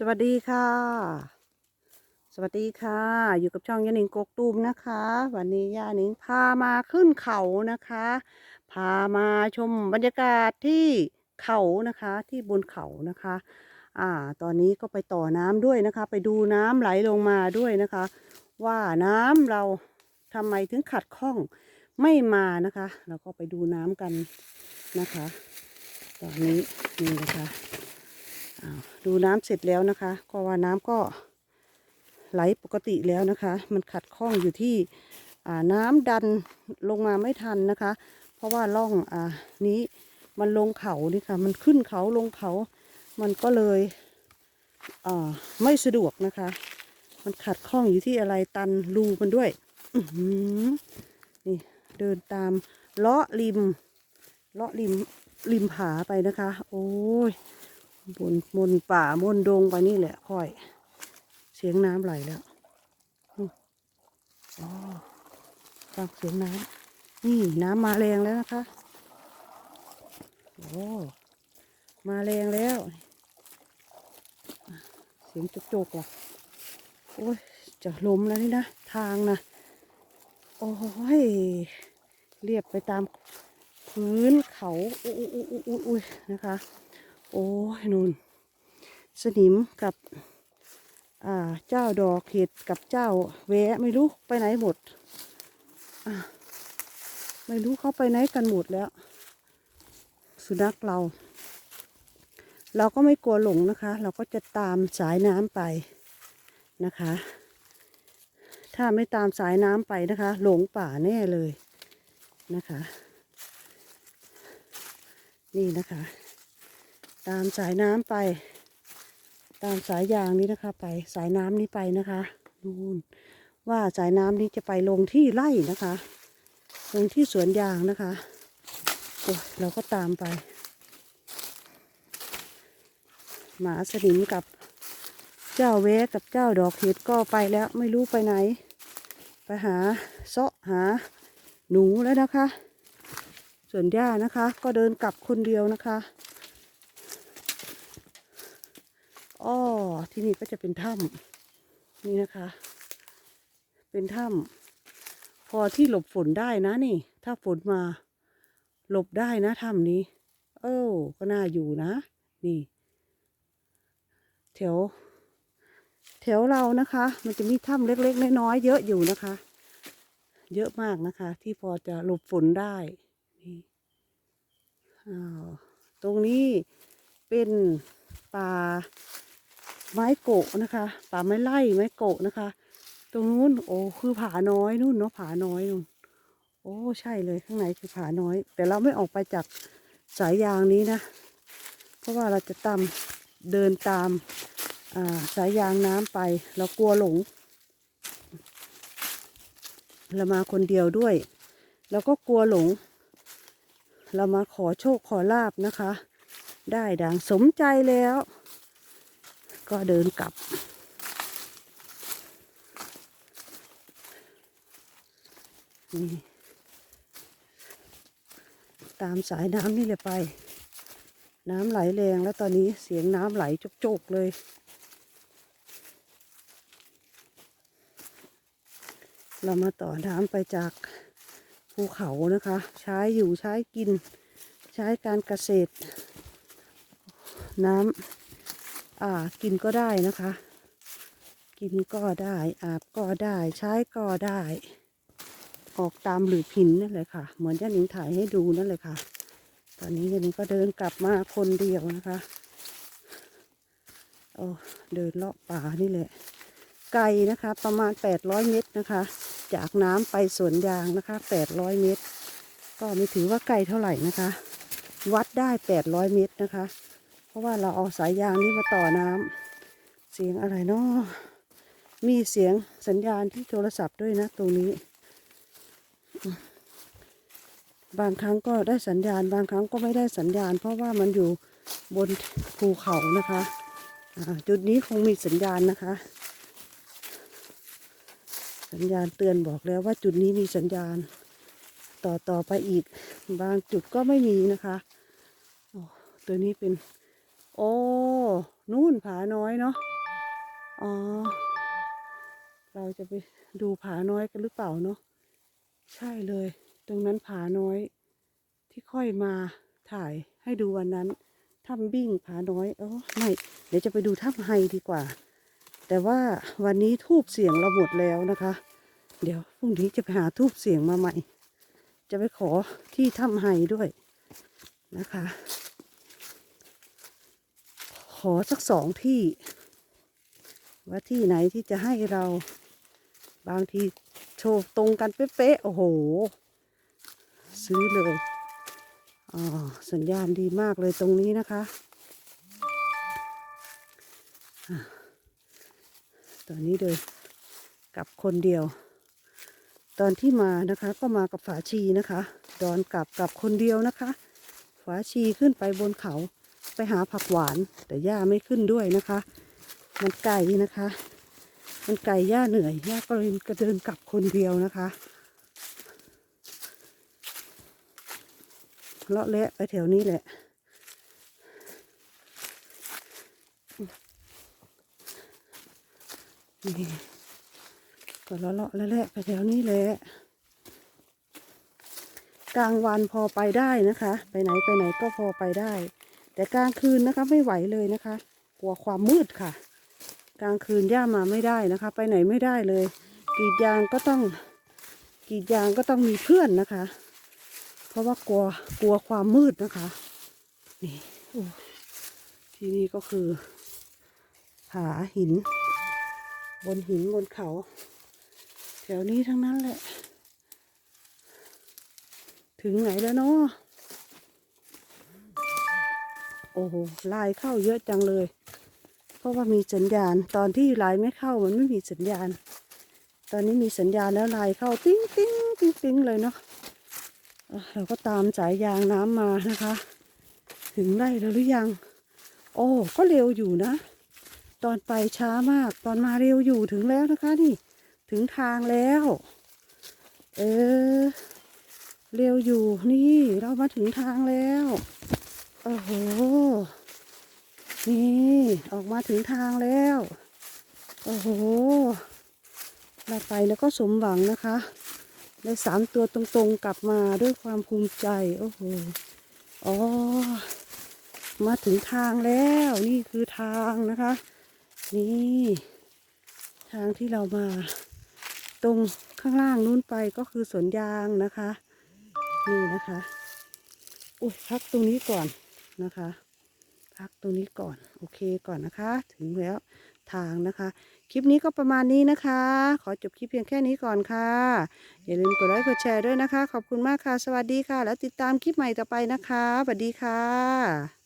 สวัสดีค่ะ สวัสดีค่ะ อยู่กับช่องยานิงกกตูมนะคะ วันนี้ยานิงพามาขึ้นเขานะคะ พามาชมบรรยากาศที่เขานะคะที่บนเขานะคะ อ่า ตอนนี้ก็ไปต่อน้ำด้วยนะคะ ไปดูน้ำไหลลงมาด้วยนะคะ ว่าน้ำเราทำไมถึงขัดข้องไม่มานะคะ เราก็ไปดูน้ำกันนะคะ ตอนนี้นี่นะคะ ดูน้ำเสร็จแล้วนะคะก็ว่าน้ำก็ไหลปกติแล้วนะคะ มันขัดข้องอยู่ที่น้ำดันลงมาไม่ทันนะคะ เพราะว่าร่องอนี้มันลงเขานี่ค่ะ มันขึ้นเขาลงเขา มันก็เลยไม่สะดวกนะคะ มันขัดข้องอยู่ที่อะไรตันรูมันด้วยนี่เดินตามเลาะริมเลาะริมริมผาไปนะคะ โอ้ย บนมนป่ามนดงไปนี่แหละค่อย เสียงน้ำไหลแล้วอ๋อฟังเสียงน้ำนี่น้ำมาแรงแล้วนะคะโอ้มาแรงแล้ว เสียงจุกๆว่ะโอ้ยจะล้มแล้วนี่นะ ทางนะโอ้ยเรียบไปตามพื้นเขาอุ้ยอุ้ยอุ้ยนะคะ โอ้ยนูนสนิมกับเจ้าดอกเห็ดกับเจ้าแวะไม่รู้ไปไหนหมด ไม่รู้เขาไปไหนกันหมดแล้ว สุนัขเรา เราก็ไม่กลัวหลงนะคะ เราก็จะตามสายน้ำไปนะคะ ถ้าไม่ตามสายน้ำไปนะคะ หลงป่าแน่เลยนะคะ นี่นะคะ ตามสายน้ำไป ตามสายยางนี้นะคะ ไปสายน้ำนี้ไปนะคะนู่นว่าสายน้ำนี้จะไปลงที่ไร่นะคะ ลงที่สวนยางนะคะโอ้ยเราก็ตามไป หมาสนิมกับเจ้าแวกับเจ้าดอกเห็ดก็ไปแล้วไม่รู้ไปไหน ไปหาเซาะหาหนูแล้วนะคะ ส่วนย่านะคะ ก็เดินกลับคนเดียวนะคะ อ้อที่นี่ก็จะเป็นถ้ำนี่นะคะ เป็นถ้ำพอที่หลบฝนได้นะนี่ ถ้าฝนมา หลบได้นะถ้ำนี้ เออก็น่าอยู่นะ นี่แถวแถวเรานะคะ มันจะมีถ้ำเล็กๆน้อยๆเยอะอยู่นะคะ เยอะมากนะคะ ที่พอจะหลบฝนได้นี่อ้าวตรงนี้เป็นป่า ไม้โกะนะคะ ป่าไม้ไล่ไม้โกะนะคะ ตรงนู้นโอ้คือผาน้อยนู่นเนาะผาน้อยนู่นโอ้ใช่เลยข้างในคือผาน้อย แต่เราไม่ออกไปจากสายยางนี้นะ เพราะว่าเราจะตามเดินตามาสายยางน้ำไป เรากลัวหลง เรามาคนเดียวด้วย แล้วก็กลัวหลง เรามาขอโชคขอลาบนะคะ ได้ดังสมใจแล้ว ก็เดินกลับ นี่ตามสายน้ำนี่เลยไป น้ำไหลแรงแล้วตอนนี้เสียงน้ำไหลจกๆเลย เรามาต่อน้ำไปจากภูเขานะคะ ใช้อยู่ใช้กิน ใช้การเกษตร น้ำ อ่ากินก็ได้นะคะ กินก็ได้อาบก็ได้ใช้ก็ได้ ออกตามหลืบหินนั่นเลยค่ะ เหมือนย่านิงถ่ายให้ดูนั่นเลยค่ะ ตอนนี้ย่านิงก็เดินกลับมาคนเดียวนะคะโอ้เดินเลาะป่านี่แหละ ไกลนะคะ ประมาณ 800 เมตรนะคะ จากน้ำไปสวนยางนะคะ 800 เมตร ก็ไม่ถือว่าไกลเท่าไหร่นะคะ วัดได้ 800 เมตรนะคะ ราะว่าเราเอาสายยางนี้มาต่อน้ำเสียงอะไรเนาะมีเสียงสัญญาณที่โทรศัพท์ด้วยนะ ตรงนี้ บางครั้งก็ได้สัญญาณ บางครั้งก็ไม่ได้สัญญาณ เพราะว่ามันอยู่บนภูเขานะคะจุดนี้คงมีสัญญาณนะคะ สัญญาณเตือนบอกแล้วว่าจุดนี้มีสัญญาณ ต่อต่อไปอีก บางจุดก็ไม่มีนะคะตัวนี้เป็น โอ้ นู่นผาน้อยเนาะ อ๋อ เราจะไปดูผาน้อยกันหรือเปล่าเนาะ ใช่เลย ตรงนั้นผาน้อยที่ค่อยมาถ่ายให้ดูวันนั้นถ้ำบิ้งผาน้อยเออไม่ เดี๋ยวจะไปดูถ้ำไฮดีกว่า แต่ว่าวันนี้ทูบเสียงเราหมดแล้วนะคะ เดี๋ยวพรุ่งนี้จะไปหาทูบเสียงมาใหม่ จะไปขอที่ถ้ำไฮด้วยนะคะ ขอสักสองที่ ว่าที่ไหนที่จะให้เรา บางทีโชว์ตรงกันเป๊ะๆโอ้โห ซื้อเลยอ๋อสัญญาณดีมากเลยตรงนี้นะคะ ตอนนี้เดินกับคนเดียว ตอนที่มานะคะก็มากับฝาชีนะคะ ดอนกลับกับคนเดียวนะคะ ฝาชีขึ้นไปบนเขา ไปหาผักหวาน แต่ย่าไม่ขึ้นด้วยนะคะ มันไกลนะคะ มันไกลย่าเหนื่อยย่าก็เลยก็เดินกลับคนเดียวนะคะเลาะเละไปแถวนี้แหละนี่ก็เลาะเลาะเละไปแถวนี้แหละกลางวันพอไปได้นะคะ ไปไหนไปไหนก็พอไปได้ แต่กลางคืนนะคะไม่ไหวเลยนะคะ กลัวความมืดค่ะ กลางคืนย่ามาไม่ได้นะคะ ไปไหนไม่ได้เลยกรีดยางก็ต้องกรีดยางก็ต้องมีเพื่อนนะคะ เพราะว่ากลัวกลัวความมืดนะคะ นี่ที่นี่ก็คือผาหิน บนหินบนเขา แถวนี้ทั้งนั้นแหละ ถึงไหนแล้วเนาะ อ้โหลายเข้าเยอะจังเลย เพราะว่ามีสัญญาณ ตอนที่ลายไม่เข้ามันไม่มีสัญญาณ ตอนนี้มีสัญญาณแล้วลายเข้าติ้งติ้งติ้งติ้งเลยเนาะเราก็ตามสายยางน้ำมานะคะ ถึงได้แล้วหรือยัง โอ้ก็เร็วอยู่นะ ตอนไปช้ามาก ตอนมาเร็วอยู่ถึงแล้วนะคะนี่ ถึงทางแล้ว เออเร็วอยู่นี่เรามาถึงทางแล้ว โอ้โห นี่ออกมาถึงทางแล้ว โอ้โหเราไปแล้วก็สมหวังนะคะได้สามตัวตรงๆกลับมาด้วยความภูมิใจ โอ้โหอ๋อมาถึงทางแล้วนี่คือทางนะคะ นี่ทางที่เรามา ตรงข้างล่างนู้นไปก็คือสวนยางนะคะ นี่นะคะ อุ้ยพักตรงนี้ก่อนนะคะ พักตรงนี้ก่อน โอเคก่อนนะคะ ถึงแล้วทางนะคะ คลิปนี้ก็ประมาณนี้นะคะ ขอจบคลิปเพียงแค่นี้ก่อนค่ะ อย่าลืมกดไลค์กดแชร์ด้วยนะคะ ขอบคุณมากค่ะ สวัสดีค่ะ แล้วติดตามคลิปใหม่ต่อไปนะคะสวัสดีค่ะ